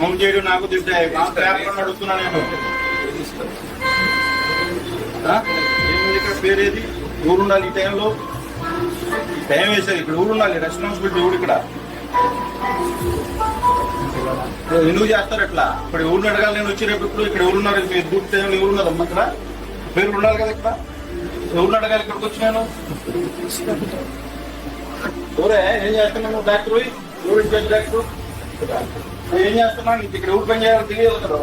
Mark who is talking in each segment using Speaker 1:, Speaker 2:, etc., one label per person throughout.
Speaker 1: Phone చేయడం నాకు దిద్దాయి మా పేపర్ అడుగుతున్నా నేను. ఇక్కడ పేరేది? ఊరుండాలి ఈ టైంలో? టైం వేసేది ఇక్కడ ఊరుండాలి. రెస్పాన్సిబిలిటీ ఊరు ఇక్కడ? ఎందుకు చేస్తారు అట్లా ఇక్కడ ఊరిని అడగాలి? నేను వచ్చేటప్పుడు ఇక్కడ ఊరున్నారు మీరు డ్యూటీ టైంలో ఎవరు ఉన్నారమ్మా ఇక్కడ? పేరు ఉండాలి కదా ఇక్కడ? ఎవరు అడగాలి ఇక్కడికి వచ్చినాను ఊరే ఏం చేస్తున్నాను డాక్టర్ ఎవరు ఇచ్చారు డాక్టర్? ఏం చేస్తున్నాను నీకు ఇక్కడ ఎవరు పని చేయాలో తెలియదు కదా.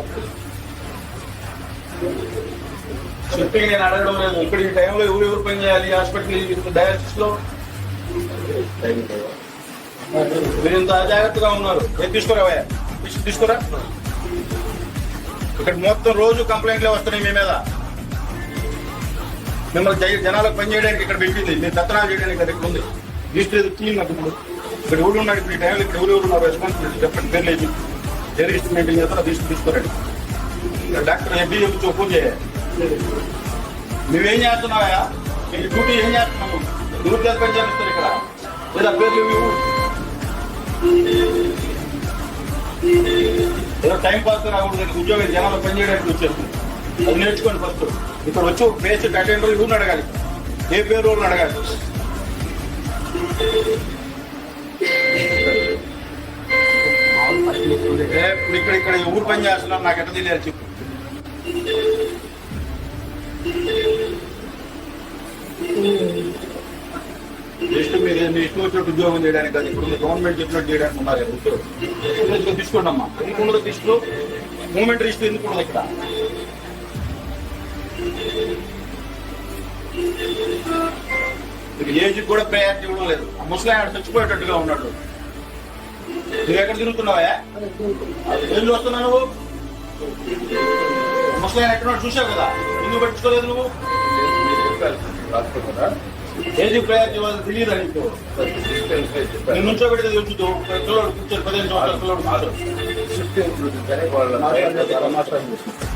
Speaker 1: చెప్పి నేను అడగడం లేదు. ఇక్కడ ఈ టైంలో ఎవరు ఎవరు పని చేయాలి? హాస్పిటల్ డయాలసిస్లో మీరు ఇంత అజాగ్రత్తగా ఉన్నారు. ఏం తీసుకురా తీసుకురా. ఇక్కడ మొత్తం రోజు కంప్లైంట్లే వస్తున్నాయి మీ మీద. మిమ్మల్ని జనాలకు పనిచేయడానికి ఇక్కడ పెట్టింది. మీరు దత్తనాలు చేయడానికి అది ఇక్కడ ఉంది. లిస్ట్ ఏదో క్లీన్ నాకు ఇప్పుడు ఇక్కడ ఎవరు ఉన్నాడు ఇప్పుడు ఈ టైంలో? ఇక్కడ ఎవరు ఉన్నారు? రెస్పాన్సిబిలిటీ చెప్పండి. పేరు లేదు ఏ లిస్ట్ మెయింటైన్ చేస్తారో లిస్ట్ తీసుకోరండి. డాక్టర్ ఎంపీ చెప్పి ఫోన్ చేయాలి. నువ్వేం చేస్తున్నావా నీ డ్యూటీ ఏం చేస్తున్నావు నువ్వు చేత పని చేస్తారు ఇక్కడ. లేదా పేర్లు ఇవ్వు. ఏదో టైం పాస్ రాకూడదు. ఉద్యోగం జనాలు పనిచేయడానికి వచ్చేస్తుంది. అది నేర్చుకోండి ఫస్ట్ ఇక్కడ వచ్చి బేసిక్ అటెండర్ ఇవ్వని అడగాలి? ఏ పేరు వాళ్ళని అడగాలి? ఇప్పుడు ఇక్కడ ఇక్కడ ఊరు పని చేస్తున్నారు నాకు ఎట్లా తెలియాలి చెప్పు. జస్ట్ మీరు మీ ఇష్టం వచ్చినట్టు ఉద్యోగం చేయడానికి కాదు ఇప్పుడు గవర్నమెంట్ చెప్పినట్టు చేయడానికి ఉన్నారు. ఉద్యోగం తీసుకోండి అమ్మా. ఎందుకు ఉండదు తీసుకో మూమెంట్ రిజిస్టర్ ఎందుకు ఉండదు ఇక్కడ? మీకు ఏజ్ కూడా ప్రయారిటీ ఇవ్వడం లేదు. ఆ ముసలి ఆయన చచ్చిపోయేటట్టుగా ఉన్నాడు. నువ్వు ఎక్కడ తిరుగుతున్నావా ఏం చూస్తున్నావు నువ్వు? ముసలి ఆయన ఎక్కడ చూసావు కదా. ఎందుకు పట్టించుకోలేదు నువ్వు? ఏజ్ ప్రయారిటీ ఇవ్వాలి తెలియదు నీకు? నేను నుంచో పెడితే తెలుసుదు పిల్లడు కూర్చొని పదిహేను సంవత్సరాల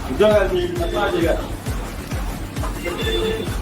Speaker 1: ఉద్యోగాలు.